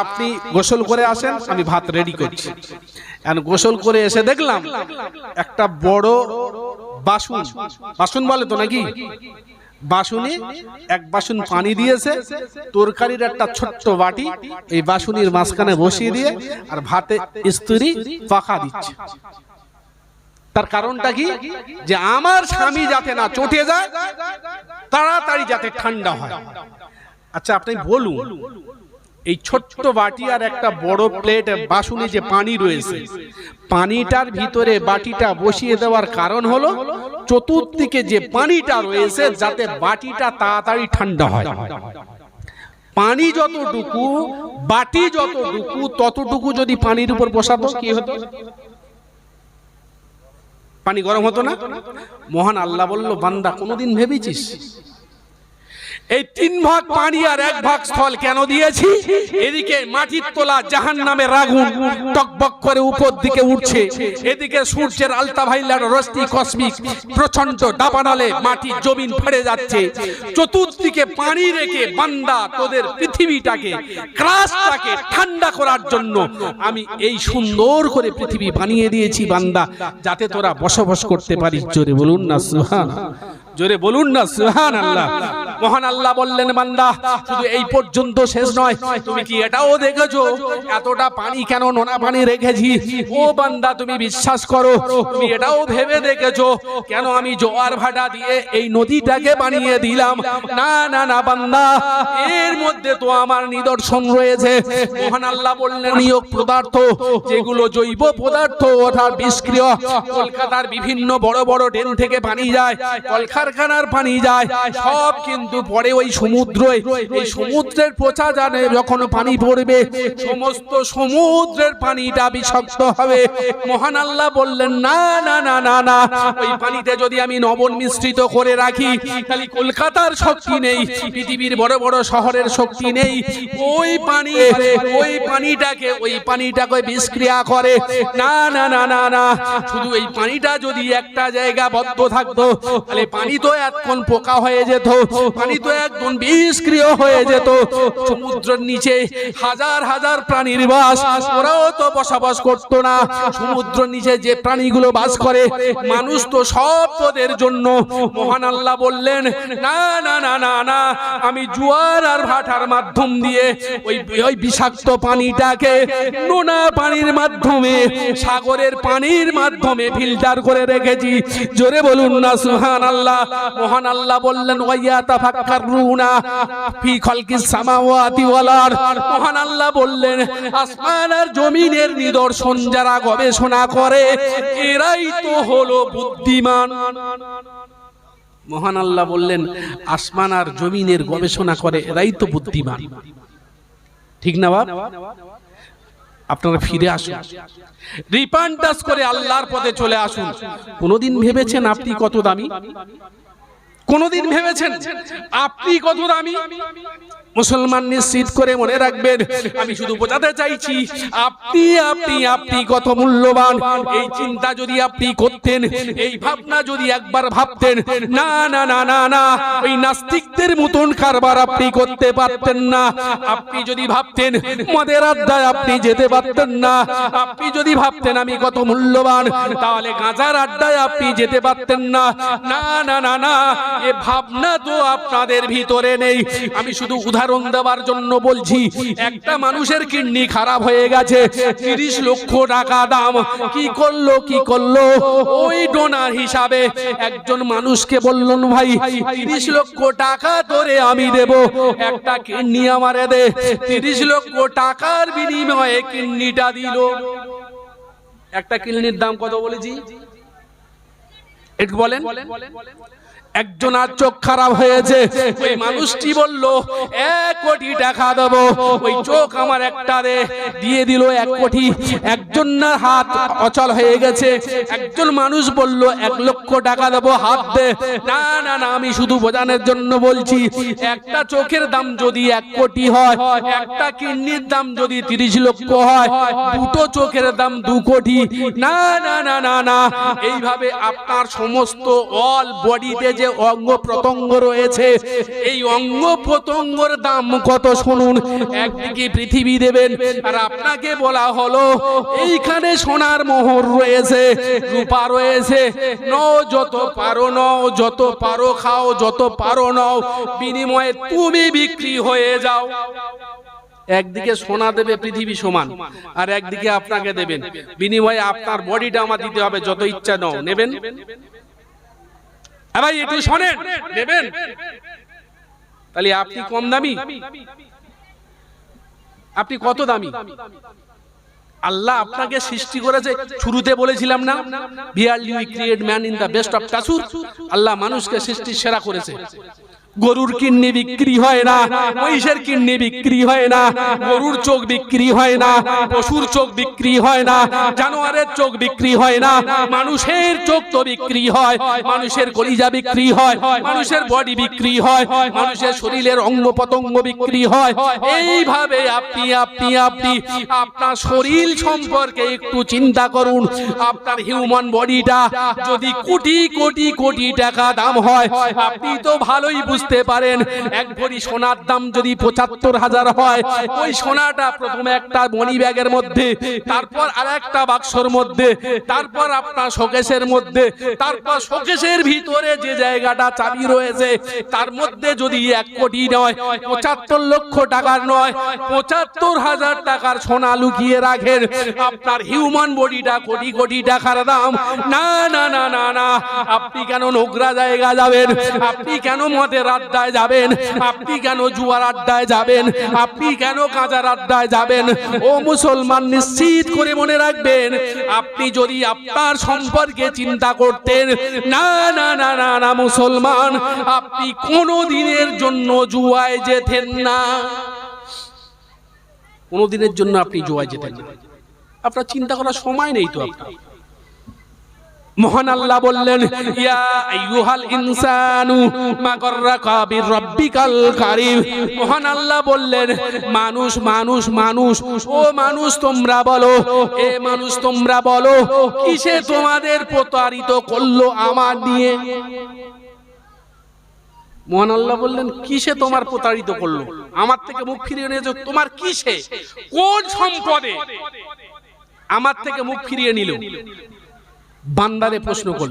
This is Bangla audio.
আপনি গোসল করে আসেন, আমি ভাত রেডি করছি। গোসল করে এসে দেখলাম, একটা বড় বাসন। বাসন বলে তো নাকি? বাসনে এক বাসন পানি দিয়েছে, তরকারির একটা ছোট্ট বাটি, এই বাসুনির মাঝখানে বসিয়ে দিয়ে আর ভাতে স্ত্রী পাখা দিচ্ছে। তার কারণটা কি? যে আমার স্বামী যাতে না চটে যায়, তাড়াতাড়ি যাতে ঠান্ডা হয়। আচ্ছা আপনি বলুন এই ছোট্ট বাটি আর একটা বড় প্লেট বাসুনে যে পানি রয়েছে, পানিটার ভিতরে বাটিটা বসিয়ে দেওয়ার কারণ হলো, চতুর্দিকে যে পানিটা রয়েছে যাতে বাটিটা তাড়াতাড়ি ঠান্ডা হয়। পানি যতটুকু, বাটি যতটুকু, ততটুকু যদি পানির উপর বসাতো, কি হতো? পানি গরম হতো না? মহান আল্লাহ বলল, বান্দা, কোনোদিন ভেবেছিস? এই তিন ভাগ পানি আর এক ভাগ স্থল কেন দিয়েছি? এদিকে মাটির তোলা জাহান নামে রাগুন টকবক করে উপর দিকে উঠছে। এদিকে সূর্যের আলতা ভাইলার রশ্মি কসমিক প্রচণ্ড দাবানালে মাটির জমিন ফেড়ে যাচ্ছে। চতুর্দিকে পানি রেখে বান্দা তোদের পৃথিবীটাকে, ক্রাশটাকে ঠান্ডা করার জন্য আমি এই সুন্দর করে পৃথিবী বানিয়ে দিয়েছি বান্দা, যাতে তোরা বসবাস করতে পারিস। জোরে বলুন না সুহান জোরে বলুন না সুহান আল্লাহ মহান আল্লাহ বললেন, বান্দা, শুধু এই পর্যন্ত শেষ নয়, তুমি কি এটাও দেখেছ? এতটা পানি কেন নোনা পানি রেখেছি? ও বান্দা, তুমি বিশ্বাস করো, তুমি এটাও ভেবে দেখেছ। কেন আমি জোয়ার ভাটা দিয়ে এই নদীটাকে বানিয়ে দিলাম? না না না, বান্দা, এর মধ্যে তো আমার নিদর্শন রয়েছে। মহান আল্লাহ বললেন, নিয়োগ পদার্থ, যেগুলো জৈব পদার্থ অর্থাৎ বিষক্রিয়, কলকাতার বিভিন্ন বড় বড় ড্রেন থেকে পানি যায়, কলকারখানার পানি যায়, সব কিন্তু পরে ওই সমুদ্রে এই সমুদ্রের পচা জানে যখন পানি পড়বে সমস্ত সমুদ্রের পানিটা বিষাক্ত হবে। মহান আল্লাহ বললেন, না না না না না, ওই পানিতে যদি আমি নবন মিশ্রিত করে রাখি খালি কলকাতার শক্তি নেই, পৃথিবীর বড় বড় শহরের শক্তি নেই। ওই পানি, ওই পানিটাকে ওই পানিটাকে বিষক্রিয়া করে। না না না না না, শুধু এই পানিটা যদি একটা জায়গা বদ্ধ থাকতো, তাহলে পানি তো এতক্ষণ পোকা হয়ে যেত। পানি তো একদম বিষক্রিয় হয়ে যেত। সমুদ্রের নিচে হাজার হাজার প্রাণীর বাস, ওরাও তো বসবাস করতো না। সমুদ্রের নিচে যে প্রাণীগুলো বাস করে, মানুষ তো সব তোদের জন্য। মহান আল্লাহ বললেন, না না না না না, আমি জোয়ার আর ভাটার মাধ্যম দিয়ে ওই ওই বিষাক্ত পানিটাকে নোনা পানির মাধ্যমে, সাগরের পানির মাধ্যমে ফিল্টার করে রেখেছি। জোরে বলুন না সুহান আল্লাহ মহান আল্লাহ বললেন, ওয়াইয়া মহান আল্লাহ বললেন আসমান আর জমিনের নিদর্শন যারা গবেষণা করে, এরাই তো হলো বুদ্ধিমান। মহান আল্লাহ বললেন, আসমান আর জমিনের গবেষণা করে, এরাই তো বুদ্ধিমান। ঠিক না বাপ? আপনারা ফিরে আসুন। রিপান্টাস করে আল্লাহর পথে চলে আসুন। কোনোদিন ভেবেছেন আপনি কত দামি? কোনোদিন ভেবেছেন আপনি কত দামি? মুসলমান নিশ্চিত করে মনে রাখবেন, আমি শুধু বোঝাতে চাইছি, আপনি আপনি আপনি কত মূল্যবান। এই চিন্তা যদি আপনি করতেন, এই ভাবনা যদি একবার ভাবতেন, না না না না না, ওই নাস্তিকদের মতন কারবার আপনি করতে পারতেন না। আপনি যদি ভাবতেন, মদের আড্ডায় আপনি যেতে পারতেন না। আপনি যদি ভাবতেন, আমি কত মূল্যবান, তাহলে গাঁজার আড্ডায় আপনি যেতে পারতেন না। না না না না, এ ভাবনা তো আপনাদের ভিতরে নেই। আমি শুধু উদাহরণ দেওয়ার জন্য বলছি, একটা মানুষের কিডনি খারাপ হয়ে গেছে, তিরিশ লক্ষ টাকা দাম, কি করল কি করল? ওই ডোনার হিসাবে একজন মানুষকে বললেন, ভাই, তিরিশ লক্ষ টাকা ধরে আমি দেব, একটা কিডনি আমারে দে। তিরিশ লক্ষ টাকার বিনিময়ে কিডনিটা দিল। একটা কিডনির দাম কত বলেছি? একটু বলেন। একজন আর চোখ খারাপ হয়েছে। ওই মানুষটি বলল, এক কোটি টাকা দেবো। ওই চোখ আমার একটা রে দিয়ে দিল এক কোটি। না হাত অচল হয়ে গেছে। একজন মানুষ বলল, এক লক্ষ টাকা দেবো, হাত দে। না না না, আমি শুধু বোঝানোর জন্য বলছি, একটা চোখের দাম যদি এক কোটি হয়, একটা কিডনির দাম যদি তিরিশ লক্ষ হয়, দুটো চোখের দাম দু কোটি। না না না না না। এইভাবে আপনার সমস্ত অল বডিতে যে অঙ্গ প্রত্যঙ্গ রয়েছে, এই অঙ্গ প্রত্যঙ্গর দাম কত শুনুন? একদিকে পৃথিবী দেবেন, আর আপনাকে বলা হলো, এইখানে সোনার মোহর রয়েছে, রূপা রয়েছে। নও যত পারো, নও যত পারো খাও, যত পারো নও, বিনিময়ে তুমি বিক্রি হয়ে যাও। একদিকে সোনা দেবে পৃথিবী সমান, আর একদিকে আপনাকে দেবেন। বিনিময়ে আপনার বডিটা আমার দিতে হবে, যত ইচ্ছা নাও, নেবেন? ভাই, একটু শোনেন। নেবেন? তাহলে আপনি কম দামি? আপনি কত দামি? আল্লাহ আপনাকে সৃষ্টি করেছে। শুরুতে বলেছিলাম না verily create man in the best of stature আল্লাহ মানুষকে সৃষ্টি সেরা করেছে। গরুর কিডনি বিক্রি হয় না, মহিষের কিডনি বিক্রি হয় না, গরুর চোখ বিক্রি হয় না, পশুর চোখ বিক্রি হয় না, জানোয়ারের চোখ বিক্রি হয় না, মানুষের চোখ তো বিক্রি হয়, মানুষের কলিজা বিক্রি হয়, মানুষের বডি বিক্রি হয়, মানুষের শরীরের অঙ্গ পতঙ্গ বিক্রি হয়। এইভাবে আপনি আপনি আপনি আপনার শরীর সম্পর্কে একটু চিন্তা করুন। আপনার হিউম্যান বডিটা যদি কোটি কোটি কোটি টাকা দাম হয়, আপনি তো ভালোই বুঝতে পারেন, এক ভরি সোনার দাম যদি পঁচাত্তর হাজার হয়, ওই সোনাটা প্রথমে একটা মনি ব্যাগের মধ্যে, তারপর আর একটা বাক্সর মধ্যে, তারপর আপনার শোকেশের মধ্যে, তারপর শোকেশের ভিতরে যে জায়গাটা চাবি রয়েছে, তার মধ্যে যদি এক কোটি নয়, পঁচাত্তর লক্ষ টাকার নয়, পঁচাত্তর হাজার টাকার সোনা লুকিয়ে রাখেন, আপনার হিউম্যান বডিটা কোটি কোটি টাকার দাম। না না না না না, আপনি কেন নোংরা জায়গা যাবেন? আপনি কেন মদের আড্ডায় যাবেন? আপনি কেন জুয়ার আড্ডায় যাবেন? আপনি কেন কাঁচার আড্ডায় যাবেন? ও মুসলমান, নিশ্চিত করে মনে রাখবেন, আপনি যদি আপনার সম্পর্কে চিন্তা করতেন, না না না না না, মুসলমান, আপনি কোনো দিনের জন্য জুয়ায় যেতেন না। কোনো দিনের জন্য আপনি জুয়ায় যেতেন না। আপনার চিন্তা করার সময় নেই তো আপনার। মহান আল্লাহ বললেন, ইয়া আইয়ুহাল ইনসানু মা গাররাকা বিরাব্বিকাল কারীম মহান আল্লাহ বললেন, মানুষ মানুষ মানুষ, ও মানুষ তোমরা বলো, এ মানুষ তোমরা বলো, কিসে তোমাদের প্রতারিত করল আমার নিয়ে মহান আল্লাহ বললেন, কিসে তোমার প্রতারিত করল? আমার থেকে মুখ ফিরিয়ে নিয়েছো তোমার কিসে? কোন সম্পদে? আমার থেকে মুখ ফিরিয়ে নিল। বান্দারে প্রশ্ন করল।